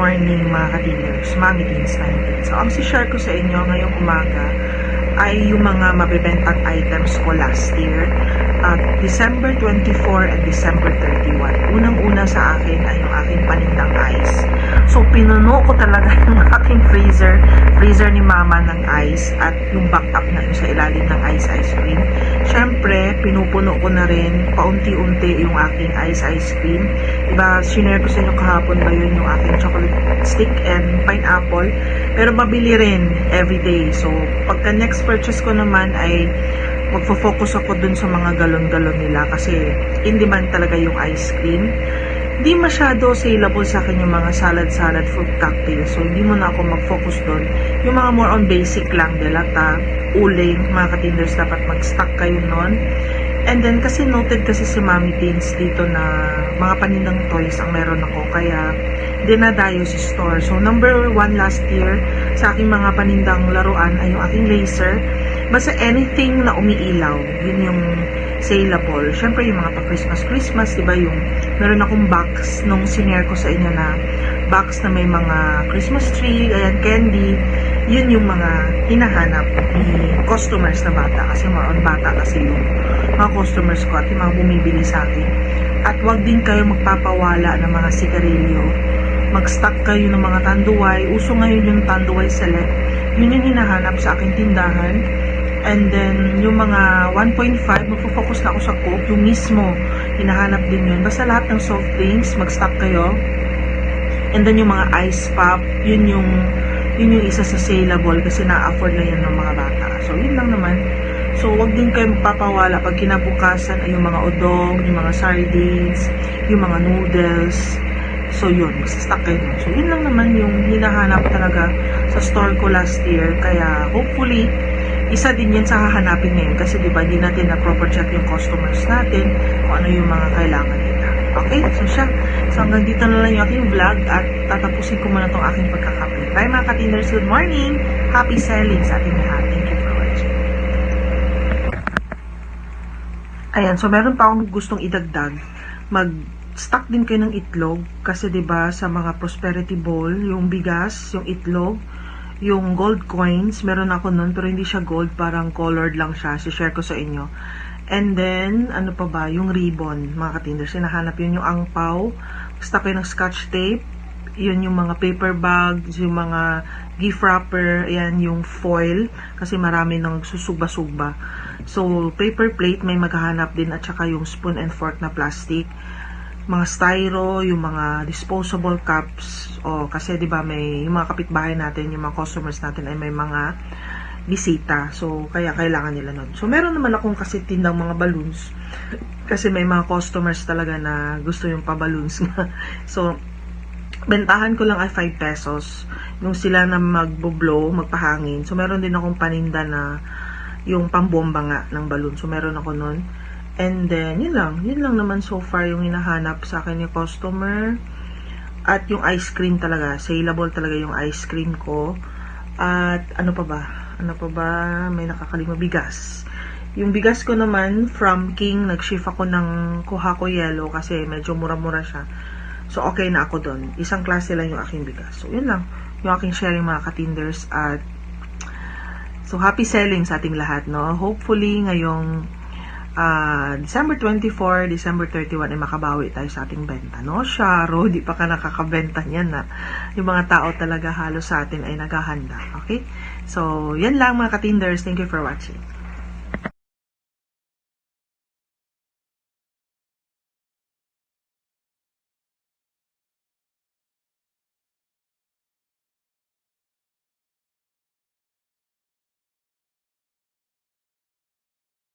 morning mga katiners, Mami 19. So, ang si-share ko sa inyo ngayong umaga ay yung mga mabibentang items ko last year at December 24 at December 31. Unang-una sa akin ay yung aking panindang ice. Pinuno ko talaga yung aking freezer, freezer ni mama ng ice at yung backup na yun sa ilalim ng ice ice cream. Siyempre, pinupuno ko na rin paunti-unti yung aking ice ice cream. Diba, sinare ko sa inyo kahapon ba yun yung aking chocolate stick and pineapple. Pero mabili rin everyday. So, pagka next purchase ko naman ay magfo-focus ako dun sa mga galon-galon nila kasi in demand talaga yung ice cream. Di masyado saleable sa akin yung mga salad-salad fruit cocktail. So, hindi mo na ako mag-focus doon. Yung mga more on basic lang, delata, uling, mga katinders, dapat mag-stock kayo nun. And then, kasi noted kasi si Mami Teens dito na mga panindang toys ang meron ako. Kaya, dinadayo si store. So, number one last year sa aking mga panindang laruan ay yung aking laser. Basta anything na umiilaw, yun yung saleable. Siyempre, yung mga pa-Christmas, Christmas, di ba yung meron akong box nung sinare ko sa inyo na box na may mga Christmas tree, ayan, candy, yun yung mga hinahanap ni customers na bata kasi more on bata kasi yung mga customers ko at yung mga bumibili sa akin. At wag din kayo magpapawala ng mga sigarilyo. Mag-stock kayo ng mga tanduay. Uso ngayon yung tanduay select. Yun yung hinahanap sa aking tindahan. And then, yung mga 1.5, magpo-focus na ako sa Coke. Yung mismo, hinahanap din yun. Basta lahat ng soft drinks, mag-stock kayo. And then, yung mga ice pop, yun yung, yun yung isa sa saleable kasi na-afford na yan ng mga bata. So, yun lang naman. So, wag din kayo magpapawala pag kinabukasan ay yung mga udong, yung mga sardines, yung mga noodles. So, yun. Magsastock kayo dun. So, yun lang naman yung hinahanap talaga sa store ko last year. Kaya, hopefully, isa din yan sa hahanapin ngayon kasi di ba hindi natin na proper check yung customers natin kung ano yung mga kailangan nila. Okay? So siya. So hanggang dito na lang yung aking vlog at tatapusin ko muna tong aking pagkakape. Bye mga katiners. Good morning! Happy selling sa ating lahat. Thank you for watching. Ayan, so meron pa akong gustong idagdag. Mag-stock din kayo ng itlog kasi 'di ba sa mga prosperity bowl, yung bigas, yung itlog, yung gold coins, meron ako nun pero hindi siya gold, parang colored lang siya. Si-share ko sa inyo. And then, ano pa ba? Yung ribbon, mga katinders. Sinahanap yun yung angpaw. Stock kayo ng scotch tape. Yun yung mga paper bags, yung mga gift wrapper, ayan yung foil. Kasi marami nang susugba-sugba. So, paper plate, may maghahanap din. At saka yung spoon and fork na plastic mga styro, yung mga disposable cups, o kasi 'di ba may yung mga kapitbahay natin, yung mga customers natin ay may mga bisita. So kaya kailangan nila nun. So meron naman akong kasi tindang mga balloons kasi may mga customers talaga na gusto yung pa-balloons so bentahan ko lang ay 5 pesos. Yung sila na magbo-blow, magpahangin. So meron din akong paninda na yung pambomba nga ng balloon. So meron ako nun. And then, yun lang. Yun lang naman so far yung hinahanap sa akin yung customer. At yung ice cream talaga. Saleable talaga yung ice cream ko. At ano pa ba? Ano pa ba? May nakakalima bigas. Yung bigas ko naman from King, nag-shift ako ng kuha ko yellow kasi medyo mura-mura siya. So, okay na ako doon. Isang klase lang yung aking bigas. So, yun lang. Yung aking sharing mga katinders. At so, happy selling sa ating lahat, no? Hopefully, ngayong uh, December 24, December 31 ay makabawi tayo sa ating benta, no? Sharo, di pa ka nakakabenta niyan na yung mga tao talaga halos sa atin ay naghahanda, okay? So, yan lang mga katinders. Thank you for watching.